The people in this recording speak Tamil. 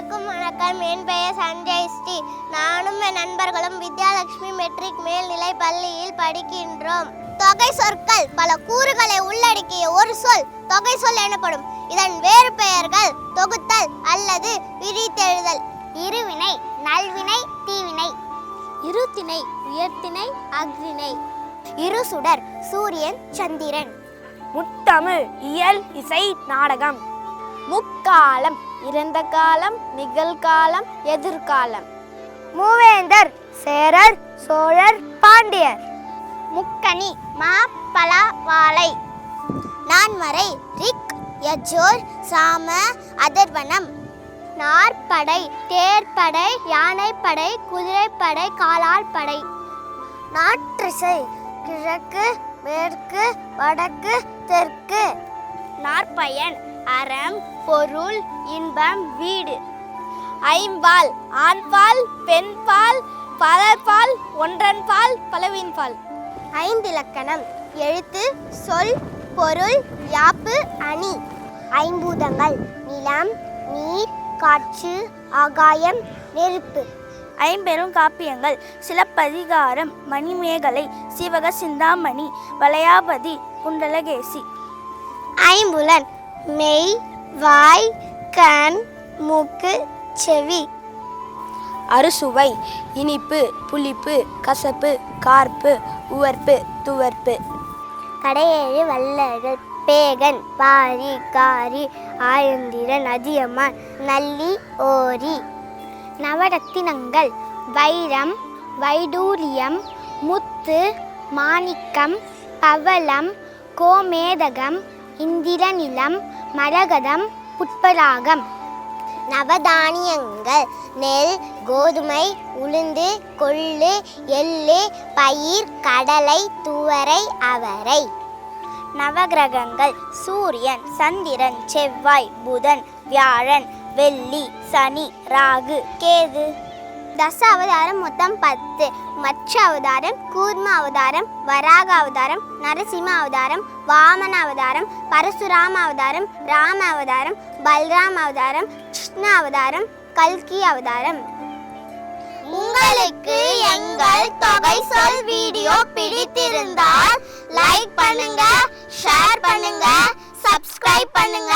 அனைவருக்கும் வணக்கம். என் பெயர் சஞ்சய் ஸ்ரீ. நானும் என் நண்பர்களும் வித்யாலட்சுமி மெட்ரிக் மேல்நிலை பள்ளியில் படிக்கின்றோம். தொகை சொற்கள் பல கூறுகளை உள்ளடக்கிய ஒரு சொல் தொகை சொல் எனப்படும். இதன் வேறு பெயர்கள் தொகுத்தல் அல்லது விரித்தெழுதல். இருவினை நல்வினை தீவினை. இருத்திணை உயர்த்திணை அக்ரிணை இருசுடர் சூரியன் சந்திரன். முத்தமிழ் இயல் இசை நாடகம். முக்காலம் இறந்த காலம் நிகழ்காலம் எதிர்காலம். மூவேந்தர் சேரர் சோழர் பாண்டியர். முக்கணி மா பலா வாழை நான்மறை ரிக் யஜோர் சாம அதர்வனம். நாற்படை தேர்ப்படை யானைப்படை குதிரைப்படை காலாள் படை நாற்றிசை கிழக்கு மேற்கு வடக்கு தெற்கு. நாற்பயன் அறம் பொருள் இன்பம் வீடு. ஐம்பால் ஆண்பால் பெண்பால் பலர்பால் ஒன்றன்பால் பலவின்பால். ஐந்திலக்கணம் எழுத்து சொல் பொருள் யாப்பு அணி. ஐம்பூதங்கள் நிலம் நீர் காற்று ஆகாயம் நெருப்பு. ஐம்பெரும் காப்பியங்கள் சிலப்பதிகாரம் மணிமேகலை சிவக சிந்தாமணி வளையாபதி குண்டலகேசி. ஐம்புலன் மெய் வாய் கண் மூக்கு செவி. அறுசுவை இனிப்பு புளிப்பு கசப்பு கார்ப்பு உவர்ப்பு துவர்ப்பு. கடையேழு வல்லர்கள் பேகன் பாரி காரி ஆயந்திரன் அதியமான் நல்லி ஓரி. நவரத்தினங்கள் வைரம் வைடூரியம் முத்து மாணிக்கம் பவளம் கோமேதகம் இந்திரநிலம் மரகதம் புட்பராகம். நவதானியங்கள் நெல் கோதுமை உளுந்து கொள்ளு எள்ளு பயிர் கடலை துவரை அவரை. நவகிரகங்கள் சூரியன் சந்திரன் செவ்வாய் புதன் வியாழன் வெள்ளி சனி ராகு கேது. தச அவதாரம் மொத்தம் பத்து. மச்ச அவதாரம் கூர்ம அவதாரம் வராக அவதாரம் நரசிம்ம அவதாரம் வாமன அவதாரம் பரசுராம அவதாரம் ராம அவதாரம் பல்ராம் அவதாரம் கிருஷ்ண அவதாரம் கல்கி அவதாரம். உங்களுக்கு எங்கள் தொகை சொல் வீடியோ பிடித்திருந்தால் லைக் பண்ணுங்க ஷேர் பண்ணுங்க சப்ஸ்கிரைப் பண்ணுங்க.